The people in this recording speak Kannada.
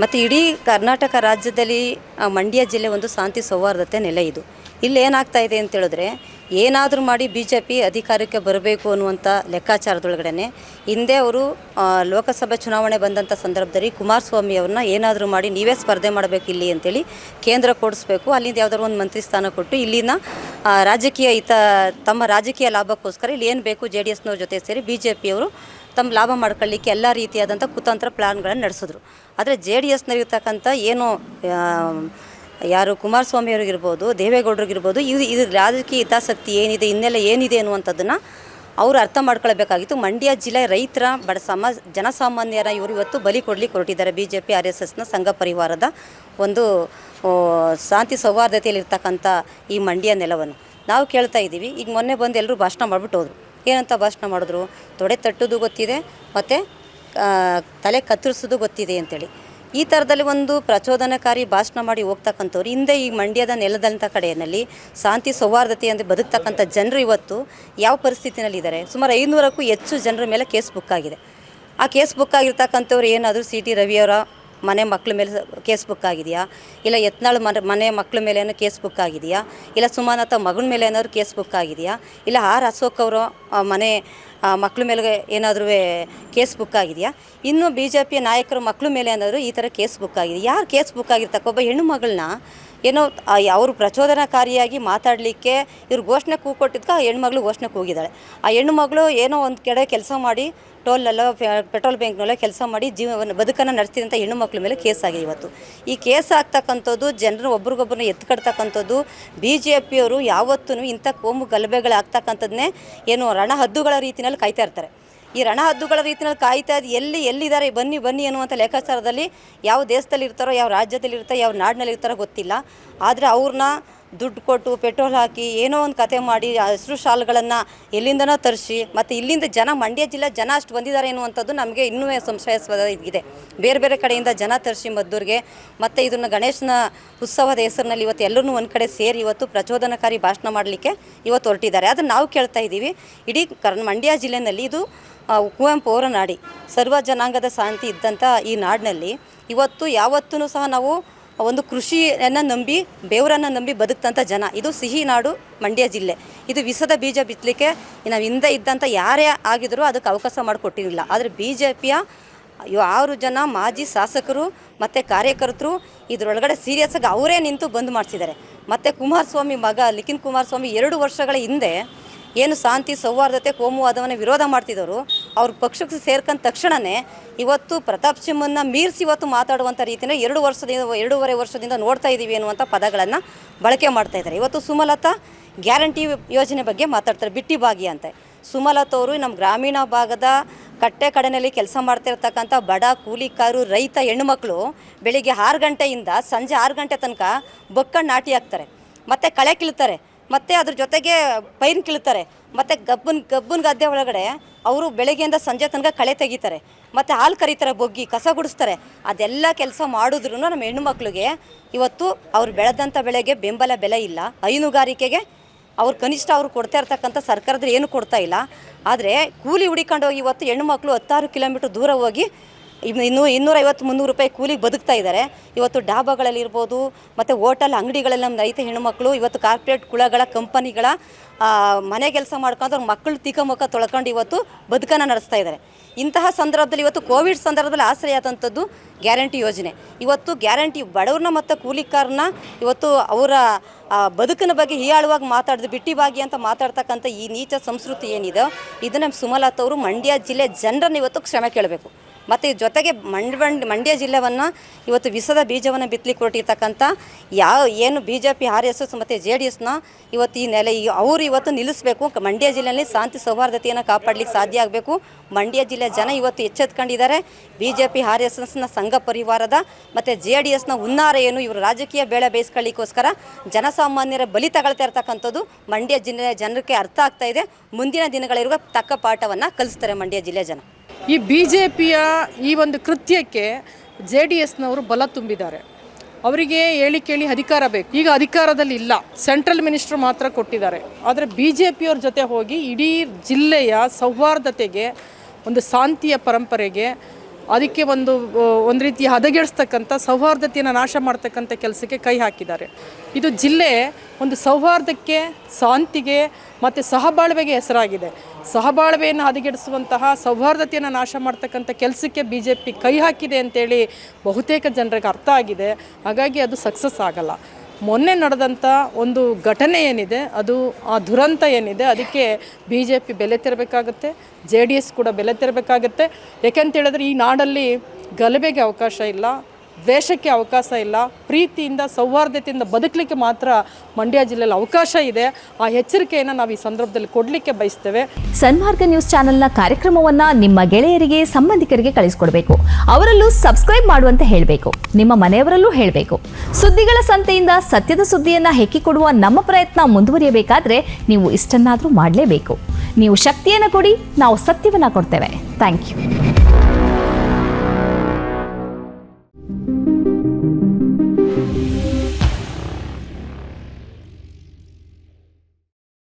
ಮತ್ತು ಇಡೀ ಕರ್ನಾಟಕ ರಾಜ್ಯದಲ್ಲಿ ಮಂಡ್ಯ ಜಿಲ್ಲೆ ಒಂದು ಶಾಂತಿ ಸೌಹಾರ್ದತೆ ನೆಲೆ ಇದು. ಇಲ್ಲಿ ಏನಾಗ್ತಾ ಇದೆ ಅಂತ ಹೇಳಿದ್ರೆ ಏನಾದರೂ ಮಾಡಿ ಬಿ ಜೆ ಪಿ ಅಧಿಕಾರಕ್ಕೆ ಬರಬೇಕು ಅನ್ನುವಂಥ ಲೆಕ್ಕಾಚಾರದೊಳಗಡೆ ಹಿಂದೆ ಅವರು ಲೋಕಸಭೆ ಚುನಾವಣೆ ಬಂದಂಥ ಸಂದರ್ಭದಲ್ಲಿ ಕುಮಾರಸ್ವಾಮಿ ಅವ್ರನ್ನ ಏನಾದರೂ ಮಾಡಿ ನೀವೇ ಸ್ಪರ್ಧೆ ಮಾಡಬೇಕು ಇಲ್ಲಿ ಅಂತೇಳಿ ಕೇಂದ್ರ ಕೊಡಿಸ್ಬೇಕು. ಅಲ್ಲಿಂದ ಯಾವುದಾದ್ರು ಒಂದು ಮಂತ್ರಿ ಸ್ಥಾನ ಕೊಟ್ಟು ಇಲ್ಲಿನ ರಾಜಕೀಯ ಹಿತ, ತಮ್ಮ ರಾಜಕೀಯ ಲಾಭಕ್ಕೋಸ್ಕರ ಇಲ್ಲಿ ಏನು ಬೇಕು ಜೆ ಡಿ ಎಸ್ನವ್ರ ಜೊತೆ ಸೇರಿ ಬಿ ಜೆ ಪಿಯವರು ತಮ್ಮ ಲಾಭ ಮಾಡ್ಕೊಳ್ಳಿಕ್ಕೆ ಎಲ್ಲ ರೀತಿಯಾದಂಥ ಕುತಂತ್ರ ಪ್ಲಾನ್ಗಳನ್ನು ನಡೆಸಿದ್ರು. ಆದರೆ ಜೆ ಡಿ ಎಸ್ನಲ್ಲಿರ್ತಕ್ಕಂಥ ಏನು ಯಾರು ಕುಮಾರಸ್ವಾಮಿ ಅವ್ರಿಗಿರ್ಬೋದು ದೇವೇಗೌಡರಿಗಿರ್ಬೋದು ಇದು ಇದು ರಾಜಕೀಯ ಹಿತಾಸಕ್ತಿ ಏನಿದೆ ಹಿನ್ನೆಲೆ ಏನಿದೆ ಅನ್ನುವಂಥದ್ದನ್ನು ಅವರು ಅರ್ಥ ಮಾಡ್ಕೊಳ್ಬೇಕಾಗಿತ್ತು. ಮಂಡ್ಯ ಜಿಲ್ಲೆ ರೈತರ, ಬಡ ಸಮ ಜನಸಾಮಾನ್ಯರ ಇವರು ಇವತ್ತು ಬಲಿ ಕೊಡಲಿಕ್ಕೆ ಹೊರಟಿದ್ದಾರೆ. B J P R S ಎಸ್ನ ಸಂಘ ಪರಿವಾರದ ಒಂದು ಶಾಂತಿ ಸೌಹಾರ್ದತೆಯಲ್ಲಿರ್ತಕ್ಕಂಥ ಈ ಮಂಡ್ಯ ನೆಲವನ್ನು. ನಾವು ಕೇಳ್ತಾ ಇದ್ದೀವಿ. ಈಗ ಮೊನ್ನೆ ಬಂದು ಎಲ್ಲರೂ ಭಾಷಣ ಮಾಡಿಬಿಟ್ಟು ಹೋದರು. ಏನಂತ ಭಾಷಣ ಮಾಡಿದ್ರು? ತೊಡೆ ತಟ್ಟೋದು ಗೊತ್ತಿದೆ, ಮತ್ತು ತಲೆ ಕತ್ತರಿಸೋದು ಗೊತ್ತಿದೆ ಅಂತೇಳಿ. ಈ ಥರದಲ್ಲಿ ಒಂದು ಪ್ರಚೋದನಕಾರಿ ಭಾಷಣ ಮಾಡಿ ಹೋಗ್ತಕ್ಕಂಥವ್ರು, ಹಿಂದೆ ಈ ಮಂಡ್ಯದ ನೆಲದಂಥ ಕಡೆಯಲ್ಲಿ ಶಾಂತಿ ಸೌಹಾರ್ದತೆಯಿಂದ ಬದುಕ್ತಕ್ಕಂಥ ಜನರು ಇವತ್ತು ಯಾವ ಪರಿಸ್ಥಿತಿನಲ್ಲಿ ಇದ್ದಾರೆ? ಸುಮಾರು ಐನೂರಕ್ಕೂ ಹೆಚ್ಚು ಜನರ ಮೇಲೆ ಕೇಸ್ ಬುಕ್ ಆಗಿದೆ. ಆ ಕೇಸ್ ಬುಕ್ ಆಗಿರ್ತಕ್ಕಂಥವ್ರು ಏನಾದರೂ ಸಿ ಟಿ ರವಿಯವರ ಮನೆ ಮಕ್ಕಳ ಮೇಲೆ ಕೇಸ್ ಬುಕ್ ಆಗಿದೆಯಾ? ಇಲ್ಲ ಯತ್ನಾಳ್ ಮನೆ ಮನೆ ಮಕ್ಕಳ ಮೇಲೆ ಏನೋ ಕೇಸ್ ಬುಕ್ ಆಗಿದೆಯಾ? ಇಲ್ಲ ಸುಮಾನತ ಮಗನ ಮೇಲೆ ಏನಾದ್ರು ಕೇಸ್ ಬುಕ್ ಆಗಿದೆಯಾ? ಇಲ್ಲ ಆರ್ ಅಶೋಕ್ ಅವರು ಮನೆ ಮಕ್ಕಳ ಮೇಲೆ ಏನಾದರೂ ಕೇಸ್ ಬುಕ್ ಆಗಿದೆಯಾ? ಇನ್ನು ಬಿ ಜೆ ಪಿಯ ನಾಯಕರು ಮಕ್ಕಳ ಮೇಲೆ ಏನಾದರೂ ಈ ಥರ ಕೇಸ್ ಬುಕ್ ಆಗಿದೆ ಯಾರು ಕೇಸ್ ಬುಕ್ ಆಗಿರ್ತಕ್ಕ? ಒಬ್ಬ ಹೆಣ್ಣು ಮಗಳನ್ನ ಏನೋ ಅವರು ಪ್ರಚೋದನಕಾರಿಯಾಗಿ ಮಾತಾಡಲಿಕ್ಕೆ ಇವ್ರು ಘೋಷಣೆ ಕೂಕೊಟ್ಟಿದ್ಕ ಆ ಹೆಣ್ಮಗಳು ಘೋಷಣೆ ಕೂಗಿದ್ದಾಳೆ. ಆ ಹೆಣ್ಣು ಮಗಳು ಏನೋ ಒಂದು ಕಡೆ ಕೆಲಸ ಮಾಡಿ ಟೋಲಲ್ಲೋ ಪೆಟ್ರೋಲ್ ಬ್ಯಾಂಕ್ನಲ್ಲೋ ಕೆಲಸ ಮಾಡಿ ಜೀವನ ಬದುಕನ್ನು ನಡೆಸ್ತಿದ್ದಂಥ ಹೆಣ್ಣು ಮಕ್ಕಳ ಮೇಲೆ ಕೇಸ್ ಆಗಿದೆ ಇವತ್ತು. ಈ ಕೇಸ್ ಆಗ್ತಕ್ಕಂಥದ್ದು ಜನರು ಒಬ್ರಿಗೊಬ್ಬರನ್ನ ಎತ್ಕಡ್ತಕ್ಕಂಥದ್ದು, ಬಿ ಜೆ ಪಿಯವರು ಯಾವತ್ತೂ ಇಂಥ ಕೋಮು ಗಲಭೆಗಳು ಆಗ್ತಕ್ಕಂಥದ್ದನ್ನೇ ಏನು ರಣಹದ್ದುಗಳ ರೀತಿಯಲ್ಲಿ ಕಾಯ್ತಾ ಇರ್ತಾರೆ. ಈ ರಣಹದ್ದುಗಳ ರೀತಿಯಲ್ಲಿ ಕಾಯ್ತಾ ಇದ್ದು ಎಲ್ಲಿ ಎಲ್ಲಿದ್ದಾರೆ, ಬನ್ನಿ ಬನ್ನಿ ಅನ್ನುವಂಥ ಲೆಕ್ಕಾಚಾರದಲ್ಲಿ ಯಾವ ದೇಶದಲ್ಲಿ ಇರ್ತಾರೋ ಯಾವ ರಾಜ್ಯದಲ್ಲಿ ಇರ್ತಾರೋ ಯಾವ ನಾಡಿನಲ್ಲಿ ಇರ್ತಾರೋ ಗೊತ್ತಿಲ್ಲ. ಆದರೆ ಅವ್ರನ್ನ ದುಡ್ಡು ಕೊಟ್ಟು ಪೆಟ್ರೋಲ್ ಹಾಕಿ ಏನೋ ಒಂದು ಕತೆ ಮಾಡಿ ಹಸಿರು ಶಾಲುಗಳನ್ನು ಎಲ್ಲಿಂದನೋ ತರಿಸಿ ಮತ್ತು ಇಲ್ಲಿಂದ ಜನ, ಮಂಡ್ಯ ಜಿಲ್ಲೆ ಜನ ಅಷ್ಟು ಬಂದಿದ್ದಾರೆ ಎನ್ನುವಂಥದ್ದು ನಮಗೆ ಇನ್ನೂ ಸಂಶಯಾಸ್ಪದ ಇದೆ. ಬೇರೆ ಬೇರೆ ಕಡೆಯಿಂದ ಜನ ತರಿಸಿ ಮದ್ದೂರಿಗೆ ಮತ್ತು ಇದನ್ನು ಗಣೇಶನ ಉತ್ಸವದ ಹೆಸರಿನಲ್ಲಿ ಇವತ್ತು ಎಲ್ಲರೂ ಒಂದು ಕಡೆ ಸೇರಿ ಇವತ್ತು ಪ್ರಚೋದನಕಾರಿ ಭಾಷಣ ಮಾಡಲಿಕ್ಕೆ ಇವತ್ತು ಹೊರಟಿದ್ದಾರೆ. ಅದನ್ನು ನಾವು ಕೇಳ್ತಾ ಇದ್ದೀವಿ. ಇಡೀ ಕರ್ ಮಂಡ್ಯ ಜಿಲ್ಲೆಯಲ್ಲಿ ಇದು ಕುವೆಂಪು ಅವರ ನಾಡಿ. ಸರ್ವ ಜನಾಂಗದ ಶಾಂತಿ ಇದ್ದಂಥ ಈ ನಾಡಿನಲ್ಲಿ ಇವತ್ತು ಯಾವತ್ತೂ ಸಹ ನಾವು ಒಂದು ಕೃಷಿಯನ್ನು ನಂಬಿ, ಬೇವರನ್ನು ನಂಬಿ ಬದುಕ್ತಂಥ ಜನ. ಇದು ಸಿಹಿ ನಾಡು ಮಂಡ್ಯ ಜಿಲ್ಲೆ. ಇದು ವಿಷದ ಬೀಜ ಬಿತ್ತಲಿಕ್ಕೆ ನಾವು ಹಿಂದೆ ಇದ್ದಂಥ ಯಾರೇ ಆಗಿದ್ರೂ ಅದಕ್ಕೆ ಅವಕಾಶ ಮಾಡಿಕೊಟ್ಟಿರಲಿಲ್ಲ. ಆದರೆ ಬಿ ಜೆ ಪಿಯ ಆರು ಜನ ಮಾಜಿ ಶಾಸಕರು ಮತ್ತು ಕಾರ್ಯಕರ್ತರು ಇದರೊಳಗಡೆ ಸೀರಿಯಸ್ಸಾಗಿ ಅವರೇ ನಿಂತು ಬಂದ್ ಮಾಡಿಸಿದ್ದಾರೆ. ಮತ್ತು ಕುಮಾರಸ್ವಾಮಿ ಮಗ ಲಿಖಿನ್ ಕುಮಾರಸ್ವಾಮಿ ಎರಡು ವರ್ಷಗಳ ಹಿಂದೆ ಏನು ಶಾಂತಿ, ಸೌಹಾರ್ದತೆ, ಕೋಮುವಾದವನ್ನು ವಿರೋಧ ಮಾಡ್ತಿದ್ದವರು ಅವ್ರ ಪಕ್ಷಕ್ಕೆ ಸೇರ್ಕೊಂಡ ತಕ್ಷಣವೇ ಇವತ್ತು ಪ್ರತಾಪ್ ಸಿಂಹನ್ನ ಮೀರಿಸಿ ಇವತ್ತು ಮಾತಾಡುವಂಥ ರೀತಿಯ ಎರಡು ವರ್ಷದಿಂದ, ಎರಡೂವರೆ ವರ್ಷದಿಂದ ನೋಡ್ತಾ ಇದ್ದೀವಿ ಅನ್ನುವಂಥ ಪದಗಳನ್ನು ಬಳಕೆ ಮಾಡ್ತಾ ಇದ್ದಾರೆ. ಇವತ್ತು ಸುಮಲತಾ ಗ್ಯಾರಂಟಿ ಯೋಜನೆ ಬಗ್ಗೆ ಮಾತಾಡ್ತಾರೆ, ಬಿಟ್ಟಿ ಭಾಗಿ ಅಂತ. ಸುಮಲತಾ ಅವರು ನಮ್ಮ ಗ್ರಾಮೀಣ ಭಾಗದ ಕಟ್ಟೆ ಕಡೆಯಲ್ಲಿ ಕೆಲಸ ಮಾಡ್ತಿರ್ತಕ್ಕಂಥ ಬಡ ಕೂಲಿಕಾರು, ರೈತ ಹೆಣ್ಣುಮಕ್ಕಳು ಬೆಳಿಗ್ಗೆ ಆರು ಗಂಟೆಯಿಂದ ಸಂಜೆ ಆರು ಗಂಟೆ ತನಕ ಬೊಕ್ಕಣ್ಣು ನಾಟಿ ಹಾಕ್ತಾರೆ. ಮತ್ತು ಕಳೆ ಕೀಳ್ತಾರೆ. ಮತ್ತು ಅದ್ರ ಜೊತೆಗೆ ಪೈನ್ ಕೀಳ್ತಾರೆ. ಮತ್ತು ಗಬ್ಬನ್, ಗಬ್ಬನ ಗದ್ದೆ ಒಳಗಡೆ ಅವರು ಬೆಳಗ್ಗೆಯಿಂದ ಸಂಜೆ ತನಕ ಕಳೆ ತೆಗಿತಾರೆ. ಮತ್ತು ಹಾಲು ಕರೀತಾರೆ, ಬೊಗ್ಗಿ, ಕಸ ಗುಡಿಸ್ತಾರೆ. ಅದೆಲ್ಲ ಕೆಲಸ ಮಾಡಿದ್ರು ನಮ್ಮ ಹೆಣ್ಣು ಮಕ್ಕಳಿಗೆ ಇವತ್ತು ಅವ್ರು ಬೆಳೆದಂಥ ಬೆಳೆಗೆ ಬೆಂಬಲ ಬೆಲೆ ಇಲ್ಲ. ಹೈನುಗಾರಿಕೆಗೆ ಅವ್ರು ಕನಿಷ್ಠ ಅವ್ರು ಕೊಡ್ತಾ ಇರ್ತಕ್ಕಂಥ ಸರ್ಕಾರದಲ್ಲಿ ಏನು ಕೊಡ್ತಾ ಇಲ್ಲ. ಆದರೆ ಕೂಲಿ ಹುಡಿಕೊಂಡು ಹೋಗಿ ಇವತ್ತು ಹೆಣ್ಣುಮಕ್ಳು ಹತ್ತಾರು ಕಿಲೋಮೀಟ್ರ್ ದೂರ ಹೋಗಿ ಇನ್ನು ಇನ್ನೂ ಇನ್ನೂರೈವತ್ತು, ಮುನ್ನೂರು ರೂಪಾಯಿ ಕೂಲಿಗೆ ಬದುಕ್ತಾ ಇದ್ದಾರೆ. ಇವತ್ತು ಡಾಬಾಗಳಲ್ಲಿರ್ಬೋದು ಮತ್ತು ಹೋಟೆಲ್ ಅಂಗಡಿಗಳಲ್ಲಿ ನಮ್ಮ ರೈತ ಹೆಣ್ಣುಮಕ್ಕಳು ಇವತ್ತು ಕಾರ್ಪೊರೇಟ್ ಕುಳಗಳ ಕಂಪನಿಗಳ ಮನೆ ಕೆಲಸ ಮಾಡ್ಕೊಂಡು ಅವ್ರ ಮಕ್ಕಳು ತೀಕ ಮುಖ ತೊಳ್ಕೊಂಡು ಇವತ್ತು ಬದುಕನ್ನು ನಡೆಸ್ತಾ ಇದ್ದಾರೆ. ಇಂತಹ ಸಂದರ್ಭದಲ್ಲಿ ಇವತ್ತು ಕೋವಿಡ್ ಸಂದರ್ಭದಲ್ಲಿ ಆಶ್ರಯ ಆದಂಥದ್ದು ಗ್ಯಾರಂಟಿ ಯೋಜನೆ. ಇವತ್ತು ಗ್ಯಾರಂಟಿ ಬಡವ್ರನ್ನ ಮತ್ತು ಕೂಲಿಕಾರನ್ನ ಇವತ್ತು ಅವರ ಬದುಕಿನ ಬಗ್ಗೆ ಹೀಯಾಳುವಾಗಿ ಮಾತಾಡಿದ್ರು ಬಿಟ್ಟಿ ಭಾಗಿ ಅಂತ ಮಾತಾಡ್ತಕ್ಕಂಥ ಈ ನೀಚ ಸಂಸ್ಕೃತಿ ಏನಿದೆ, ಇದನ್ನು ಸುಮಲತಾ ಅವರು ಮಂಡ್ಯ ಜಿಲ್ಲೆ ಜನರನ್ನು ಇವತ್ತು ಕ್ಷಮೆ ಕೇಳಬೇಕು. ಮತ್ತು ಜೊತೆಗೆ ಮಂಡ್ಯ ಮಂಡ್ಯ ಜಿಲ್ಲೆಯನ್ನು ಇವತ್ತು ವಿಷದ ಬೀಜವನ್ನು ಬಿತ್ತಲಿಕ್ಕೆ ಹೊರಟಿರ್ತಕ್ಕಂಥ ಯಾವ ಏನು B J P R S S ಮತ್ತು ಜೆ ಡಿ ಎಸ್ನ ಇವತ್ತು ಈ ನೆಲೆ ಅವರು ಇವತ್ತು ನಿಲ್ಲಿಸಬೇಕು. ಮಂಡ್ಯ ಜಿಲ್ಲೆಯಲ್ಲಿ ಶಾಂತಿ ಸೌಹಾರ್ದತೆಯನ್ನು ಕಾಪಾಡಲಿಕ್ಕೆ ಸಾಧ್ಯ ಆಗಬೇಕು. ಮಂಡ್ಯ ಜಿಲ್ಲೆ ಜನ ಇವತ್ತು ಎಚ್ಚೆತ್ಕೊಂಡಿದ್ದಾರೆ. B J P R S ಎಸ್ನ ಸಂಘ ಪರಿವಾರದ ಮತ್ತು ಜೆ ಡಿ ಎಸ್ನ ಹುನ್ನಾರ ಏನು ಇವರು ರಾಜಕೀಯ ಬೇಳೆ ಬೇಯಿಸ್ಕೊಳ್ಳಿಕ್ಕೋಸ್ಕರ ಜನಸಾಮಾನ್ಯರ ಬಲಿ ತಗೊಳ್ತಾ ಇರ್ತಕ್ಕಂಥದ್ದು ಮಂಡ್ಯ ಜಿಲ್ಲೆಯ ಜನರಿಗೆ ಅರ್ಥ ಆಗ್ತಾ ಇದೆ. ಮುಂದಿನ ದಿನಗಳಿರುವ ತಕ್ಕ ಪಾಠವನ್ನು ಕಲಿಸ್ತಾರೆ ಮಂಡ್ಯ ಜಿಲ್ಲೆಯ ಜನ. ಈ ಬಿ ಜೆ ಪಿಯ ಈ ಒಂದು ಕೃತ್ಯಕ್ಕೆ ಜೆ ಡಿ ಎಸ್ನವರು ಬಲ ತುಂಬಿದ್ದಾರೆ. ಅವರಿಗೆ ಹೇಳಿ ಕೇಳಿ ಅಧಿಕಾರ ಬೇಕು. ಈಗ ಅಧಿಕಾರದಲ್ಲಿ ಇಲ್ಲ. ಸೆಂಟ್ರಲ್ ಮಿನಿಸ್ಟರ್ ಮಾತ್ರ ಕೊಟ್ಟಿದ್ದಾರೆ. ಆದರೆ ಬಿ ಜೆ ಪಿಯವ್ರ ಜೊತೆ ಹೋಗಿ ಇಡೀ ಜಿಲ್ಲೆಯ ಸೌಹಾರ್ದತೆಗೆ, ಒಂದು ಶಾಂತಿಯ ಪರಂಪರೆಗೆ ಅದಕ್ಕೆ ಒಂದು ಒಂದು ರೀತಿ ಹದಗೆಡಿಸ್ತಕ್ಕಂಥ ಸೌಹಾರ್ದತೆಯನ್ನು ನಾಶ ಮಾಡ್ತಕ್ಕಂಥ ಕೆಲಸಕ್ಕೆ ಕೈ ಹಾಕಿದ್ದಾರೆ. ಇದು ಜಿಲ್ಲೆ ಒಂದು ಸೌಹಾರ್ದಕ್ಕೆ, ಶಾಂತಿಗೆ ಮತ್ತು ಸಹಬಾಳ್ವೆಗೆ ಹೆಸರಾಗಿದೆ. ಸಹಬಾಳ್ವೆಯನ್ನು ಹದಗೆಡಿಸುವಂತಹ, ಸೌಹಾರ್ದತೆಯನ್ನು ನಾಶ ಮಾಡ್ತಕ್ಕಂಥ ಕೆಲಸಕ್ಕೆ ಬಿ ಜೆ ಪಿ ಕೈ ಹಾಕಿದೆ ಅಂತೇಳಿ ಬಹುತೇಕ ಜನರಿಗೆ ಅರ್ಥ ಆಗಿದೆ. ಹಾಗಾಗಿ ಅದು ಸಕ್ಸಸ್ ಆಗಲ್ಲ. ಮೊನ್ನೆ ನಡೆದಂಥ ಒಂದು ಘಟನೆ ಏನಿದೆ, ಅದು ಆ ದುರಂತ ಏನಿದೆ, ಅದಕ್ಕೆ ಬಿ ಜೆ ಪಿ ಬೆಲೆ ತೆರಬೇಕಾಗುತ್ತೆ ಜೆ ಡಿ ಎಸ್ ಕೂಡ ಬೆಲೆ ತೆರಬೇಕಾಗುತ್ತೆ. ಯಾಕೆಂತೇಳಿದ್ರೆ ಈ ನಾಡಲ್ಲಿ ಗಲಭೆಗೆ ಅವಕಾಶ ಇಲ್ಲ. ದ್ವೇಷಕ್ಕೆ ಅವಕಾಶ ಇಲ್ಲ, ಪ್ರೀತಿಯಿಂದ, ಸೌಹಾರ್ದತೆಯಿಂದ ಬದುಕಲಿಕ್ಕೆ ಮಾತ್ರ ಮಂಡ್ಯ ಜಿಲ್ಲೆಯಲ್ಲಿ ಅವಕಾಶ ಇದೆ. ಆ ಎಚ್ಚರಿಕೆಯನ್ನು ನಾವು ಈ ಸಂದರ್ಭದಲ್ಲಿ ಕೊಡಲಿಕ್ಕೆ ಬಯಸ್ತೇವೆ. ಸನ್ಮಾರ್ಗ ನ್ಯೂಸ್ ಚಾನೆಲ್ನ ಕಾರ್ಯಕ್ರಮವನ್ನು ನಿಮ್ಮ ಗೆಳೆಯರಿಗೆ, ಸಂಬಂಧಿಕರಿಗೆ ಕಳಿಸ್ಕೊಡ್ಬೇಕು. ಅವರಲ್ಲೂ ಸಬ್ಸ್ಕ್ರೈಬ್ ಮಾಡುವಂತೆ ಹೇಳಬೇಕು. ನಿಮ್ಮ ಮನೆಯವರಲ್ಲೂ ಹೇಳಬೇಕು. ಸುದ್ದಿಗಳ ಸಂತೆಯಿಂದ ಸತ್ಯದ ಸುದ್ದಿಯನ್ನು ಹೆಕ್ಕಿಕೊಡುವ ನಮ್ಮ ಪ್ರಯತ್ನ ಮುಂದುವರಿಯಬೇಕಾದ್ರೆ ನೀವು ಇಷ್ಟನ್ನಾದರೂ ಮಾಡಲೇಬೇಕು. ನೀವು ಶಕ್ತಿಯನ್ನು ಕೊಡಿ, ನಾವು ಸತ್ಯವನ್ನು ಕೊಡ್ತೇವೆ. Thank you